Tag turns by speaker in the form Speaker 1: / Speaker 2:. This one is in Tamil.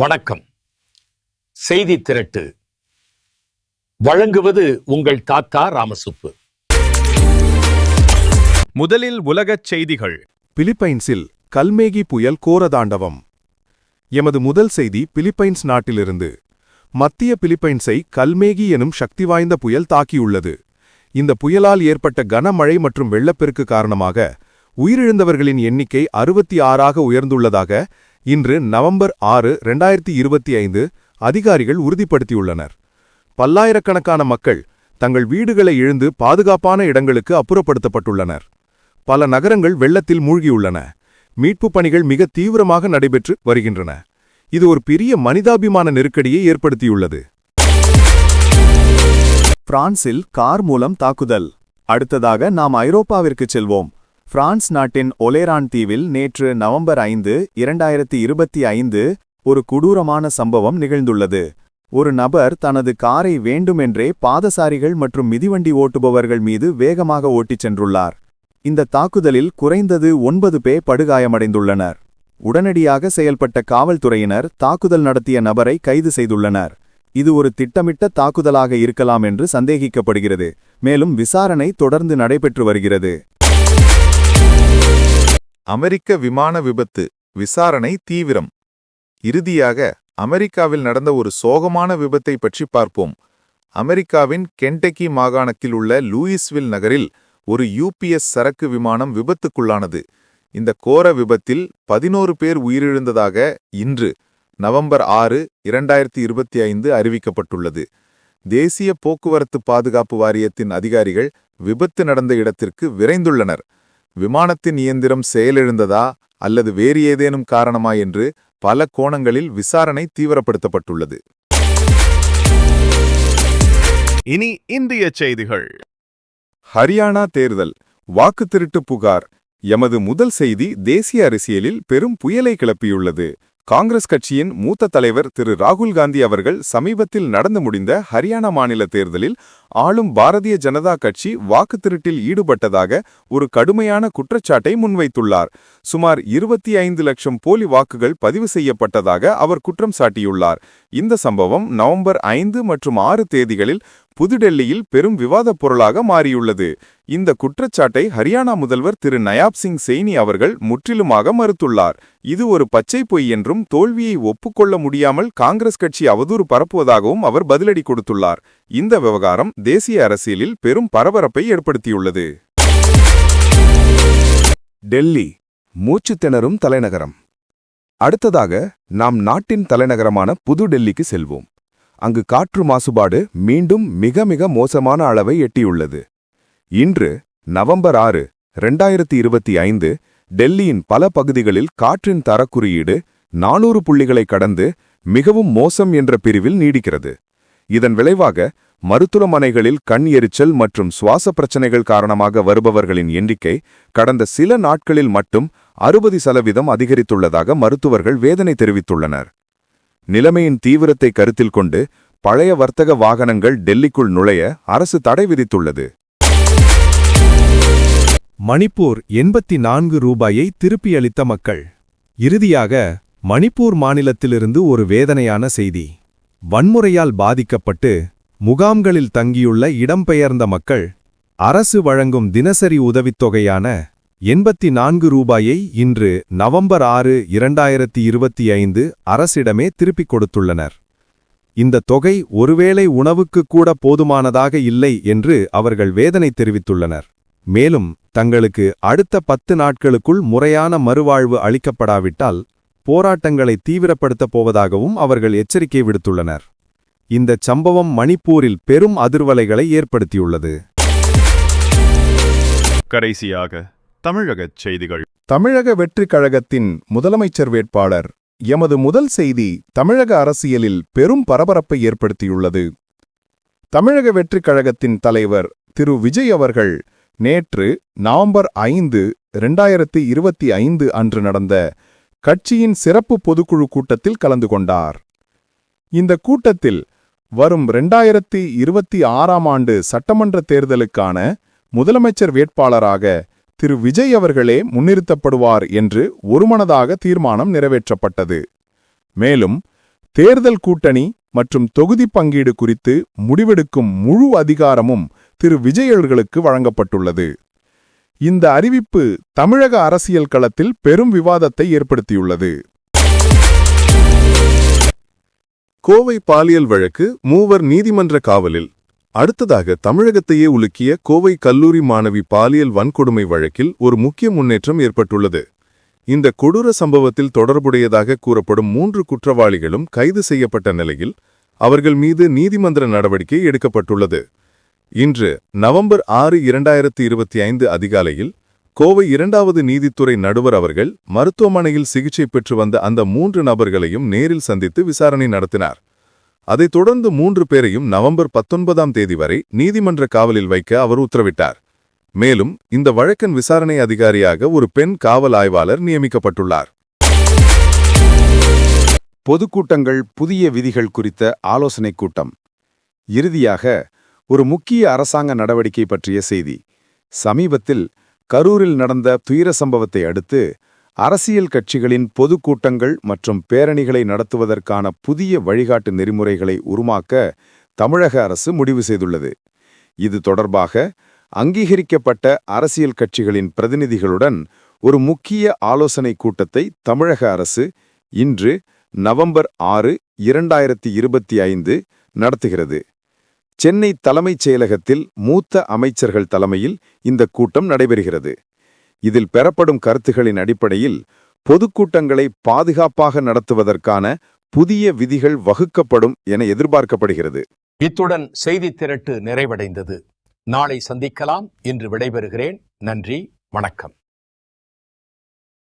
Speaker 1: வணக்கம். செய்தி திரட்டு. வழங்குவது உங்கள் தாத்தா ராமசுப்பு.
Speaker 2: முதலில் உலகச் செய்திகள்.
Speaker 3: பிலிப்பைன்ஸில் கல்மேகி புயல் கோரதாண்டவம். எமது முதல் செய்தி பிலிப்பைன்ஸ் நாட்டிலிருந்து. மத்திய பிலிப்பைன்ஸை கல்மேகி எனும் சக்தி வாய்ந்த புயல் தாக்கியுள்ளது. இந்த புயலால் ஏற்பட்ட கனமழை மற்றும் வெள்ளப்பெருக்கு காரணமாக உயிரிழந்தவர்களின் எண்ணிக்கை அறுபத்தி ஆறாக உயர்ந்துள்ளதாக இன்று நவம்பர் ஆறு ரெண்டாயிரத்தி இருபத்தி ஐந்து அதிகாரிகள் உறுதிப்படுத்தியுள்ளனர். பல்லாயிரக்கணக்கான மக்கள் தங்கள் வீடுகளை இழந்து பாதுகாப்பான இடங்களுக்கு அப்புறப்படுத்தப்பட்டுள்ளனர். பல நகரங்கள் வெள்ளத்தில் மூழ்கியுள்ளன. மீட்புப் பணிகள் மிக தீவிரமாக நடைபெற்று வருகின்றன. இது ஒரு பெரிய மனிதாபிமான நெருக்கடியை ஏற்படுத்தியுள்ளது.
Speaker 4: பிரான்சில் கார் மூலம் தாக்குதல். அடுத்ததாக நாம் ஐரோப்பாவிற்கு செல்வோம். பிரான்ஸ் நாட்டின் ஒலேரான் தீவில் நேற்று நவம்பர் ஐந்து இரண்டாயிரத்தி இருபத்தி ஐந்து ஒரு கொடூரமான சம்பவம் நிகழ்ந்துள்ளது. ஒரு நபர் தனது காரை வேண்டுமென்றே பாதசாரிகள் மற்றும் மிதிவண்டி ஓட்டுபவர்கள் மீது வேகமாக ஓட்டிச் சென்றுள்ளார். இந்த தாக்குதலில் குறைந்தது ஒன்பது பேர் படுகாயமடைந்துள்ளனர். உடனடியாக செயல்பட்ட காவல்துறையினர் தாக்குதல் நடத்திய நபரை கைது செய்துள்ளனர். இது ஒரு திட்டமிட்ட தாக்குதலாக இருக்கலாம் என்று சந்தேகிக்கப்படுகிறது. மேலும் விசாரணை தொடர்ந்து நடைபெற்று வருகிறது.
Speaker 5: அமெரிக்க விமான விபத்து விசாரணை தீவிரம். இறுதியாக அமெரிக்காவில் நடந்த ஒரு சோகமான விபத்தை பற்றி பார்ப்போம். அமெரிக்காவின் கென்டக்கி மாகாணத்தில் உள்ள லூயிஸ்வில் நகரில் ஒரு யூபிஎஸ் சரக்கு விமானம் விபத்துக்குள்ளானது. இந்த கோர விபத்தில் பதினோரு பேர் உயிரிழந்ததாக இன்று நவம்பர் ஆறு இரண்டாயிரத்தி இருபத்தி ஐந்து அறிவிக்கப்பட்டுள்ளது. தேசிய போக்குவரத்து பாதுகாப்பு வாரியத்தின் அதிகாரிகள் விபத்து நடந்த இடத்திற்கு விரைந்துள்ளனர். விமானத்தின் இயந்திரம் செயலிழந்ததா அல்லது வேறு ஏதேனும் காரணமா என்று பல கோணங்களில் விசாரணை தீவிரப்படுத்தப்பட்டுள்ளது.
Speaker 2: இனி இந்திய செய்திகள்.
Speaker 3: ஹரியானா தேர்தல். வாக்கு திருட்டு புகார். எமது முதல் செய்தி தேசிய அரசியலில் பெரும் புயலை கிளப்பியுள்ளது. காங்கிரஸ் கட்சியின் மூத்த தலைவர் திரு ராகுல் காந்தி அவர்கள் சமீபத்தில் நடந்து முடிந்த ஹரியானா மாநில தேர்தலில் ஆளும் பாரதிய ஜனதா கட்சி வாக்கு திருட்டில் ஈடுபட்டதாக ஒரு கடுமையான குற்றச்சாட்டை முன்வைத்துள்ளார். சுமார் இருபத்தி ஐந்து லட்சம் போலி வாக்குகள் பதிவு செய்யப்பட்டதாக அவர் குற்றம் சாட்டியுள்ளார். இந்த சம்பவம் நவம்பர் ஐந்து மற்றும் ஆறு தேதிகளில் புதுடெல்லியில் பெரும் விவாதப் பொருளாக மாறியுள்ளது. இந்த குற்றச்சாட்டை ஹரியானா முதல்வர் திரு நயாப் சிங் செய்னி அவர்கள் முற்றிலுமாக மறுத்துள்ளார். இது ஒரு பச்சை பொய் என்றும் தோல்வியை ஒப்புக்கொள்ள முடியாமல் காங்கிரஸ் கட்சி அவதூறு பரப்புவதாகவும் அவர் பதிலடி கொடுத்துள்ளார். இந்த விவகாரம் தேசிய அரசியலில் பெரும் பரபரப்பை ஏற்படுத்தியுள்ளது. டெல்லி மூச்சு திணறும் தலைநகரம். அடுத்ததாக நாம் நாட்டின் தலைநகரமான புதுடெல்லிக்கு செல்வோம். அங்கு காற்று மாசுபாடு மீண்டும் மிக மிக மோசமான அளவை எட்டியுள்ளது. இன்று நவம்பர் ஆறு ரெண்டாயிரத்தி இருபத்தி ஐந்து டெல்லியின் பல பகுதிகளில் காற்றின் தரக்குறியீடு நானூறு புள்ளிகளை கடந்து மிகவும் மோசம் என்ற பிரிவில் நீடிக்கிறது. இதன் விளைவாக மருத்துவமனைகளில் கண் எரிச்சல் மற்றும் சுவாச பிரச்சனைகள் காரணமாக வருபவர்களின் எண்ணிக்கை கடந்த சில நாட்களில் மட்டும் அறுபது சதவீதம் அதிகரித்துள்ளதாக மருத்துவர்கள் வேதனை தெரிவித்துள்ளனர். நிலைமையின் தீவிரத்தை கருத்தில் கொண்டு பழைய வர்த்தக வாகனங்கள் டெல்லிக்குள் நுழைய அரசு தடை விதித்துள்ளது. மணிப்பூர் எண்பத்தி நான்கு ரூபாயை திருப்பியளித்த மக்கள். இறுதியாக மணிப்பூர் மாநிலத்திலிருந்து ஒரு வேதனையான செய்தி. வன்முறையால் பாதிக்கப்பட்டு முகாம்களில் தங்கியுள்ள இடம்பெயர்ந்த மக்கள் அரசு வழங்கும் தினசரி உதவித்தொகையான எண்பத்தி நான்கு ரூபாயை இன்று நவம்பர் ஆறு இரண்டாயிரத்தி இருபத்தி ஐந்து அரசிடமே திருப்பிக் கொடுத்துள்ளனர். இந்த தொகை ஒருவேளை உணவுக்கு கூட போதுமானதாக இல்லை என்று அவர்கள் வேதனை தெரிவித்துள்ளனர். மேலும் தங்களுக்கு அடுத்த பத்து நாட்களுக்குள் முறையான மறுவாழ்வு அளிக்கப்படாவிட்டால் போராட்டங்களை தீவிரப்படுத்தப் போவதாகவும் அவர்கள் எச்சரிக்கை விடுத்துள்ளனர். இந்தச் சம்பவம் மணிப்பூரில் பெரும் அதிர்வலைகளை ஏற்படுத்தியுள்ளது.
Speaker 2: கடைசியாக தமிழகச் செய்திகள்.
Speaker 3: தமிழக வெற்றிக் கழகத்தின் முதலமைச்சர் வேட்பாளர் எமது முதல் செய்தி தமிழக அரசியலில் பெரும் பரபரப்பை ஏற்படுத்தியுள்ளது. தமிழக வெற்றிக் கழகத்தின் தலைவர் திரு விஜய் அவர்கள் நேற்று நவம்பர் ஐந்து இரண்டாயிரத்தி இருபத்தி ஐந்து அன்று நடந்த கட்சியின் சிறப்பு பொதுக்குழு கூட்டத்தில் கலந்து கொண்டார். இந்த கூட்டத்தில் வரும் ரெண்டாயிரத்தி இருபத்தி ஆறாம் ஆண்டு சட்டமன்ற தேர்தலுக்கான முதலமைச்சர் வேட்பாளராக திரு விஜய் அவர்களே முன்னிறுத்தப்படுவார் என்று ஒருமனதாக தீர்மானம் நிறைவேற்றப்பட்டது. மேலும்
Speaker 6: தேர்தல் கூட்டணி மற்றும் தொகுதி பங்கீடு குறித்து முடிவெடுக்கும் முழு அதிகாரமும் திரு விஜய் வழங்கப்பட்டுள்ளது. இந்த அறிவிப்பு தமிழக அரசியல் களத்தில் பெரும் விவாதத்தை ஏற்படுத்தியுள்ளது.
Speaker 4: கோவை பாலியல் வழக்கு மூவர் நீதிமன்ற காவலில். அடுத்ததாக தமிழகத்தையே உலுக்கிய கோவை கல்லூரி மாணவி பாலியல் வன்கொடுமை வழக்கில் ஒரு முக்கிய முன்னேற்றம் ஏற்பட்டுள்ளது. இந்த கொடூர சம்பவத்தில் தொடர்புடையதாக கூறப்படும் மூன்று குற்றவாளிகளும் கைது செய்யப்பட்ட நிலையில் அவர்கள் மீது நீதிமன்ற நடவடிக்கை எடுக்கப்பட்டுள்ளது. இன்று நவம்பர் ஆறு இரண்டாயிரத்தி இருபத்தி ஐந்து அதிகாலையில் கோவை இரண்டாவது நீதித்துறை நடுவர் அவர்கள் மருத்துவமனையில் சிகிச்சை பெற்று வந்த அந்த மூன்று நபர்களையும் நேரில் சந்தித்து விசாரணை நடத்தினார். அதைத் தொடர்ந்து மூன்று பேரையும் நவம்பர் பத்தொன்பதாம் தேதி வரை நீதிமன்ற காவலில் வைக்க அவர் உத்தரவிட்டார். மேலும் இந்த வழக்கின் விசாரணை அதிகாரியாக ஒரு பெண் காவல் ஆய்வாளர் நியமிக்கப்பட்டுள்ளார்.
Speaker 3: பொதுக்கூட்டங்கள் புதிய விதிகள் குறித்த ஆலோசனைக் கூட்டம். இறுதியாக ஒரு முக்கிய அரசாங்க நடவடிக்கை பற்றிய செய்தி. சமீபத்தில் கரூரில் நடந்த துயர சம்பவத்தை அடுத்து அரசியல் கட்சிகளின் பொதுக்கூட்டங்கள் மற்றும் பேரணிகளை நடத்துவதற்கான புதிய வழிகாட்டு நெறிமுறைகளை உருமாக்க தமிழக அரசு முடிவு செய்துள்ளது. இது தொடர்பாக அங்கீகரிக்கப்பட்ட அரசியல் கட்சிகளின் பிரதிநிதிகளுடன் ஒரு முக்கிய ஆலோசனைக் கூட்டத்தை தமிழக அரசு இன்று நவம்பர் ஆறு இரண்டாயிரத்தி இருபத்தி ஐந்து நடத்துகிறது. சென்னை தலைமைச் செயலகத்தில் மூத்த அமைச்சர்கள் தலைமையில் இந்த கூட்டம் நடைபெறுகிறது. இதில் பெறப்படும் கருத்துகளின் அடிப்படையில் பொதுக்கூட்டங்களை பாதுகாப்பாக நடத்துவதற்கான புதிய விதிகள் வகுக்கப்படும் என எதிர்பார்க்கப்படுகிறது.
Speaker 1: இத்துடன் செய்தி திரட்டு நிறைவடைந்தது. நாளை சந்திக்கலாம். என்று விடைபெறுகிறேன். நன்றி. வணக்கம்.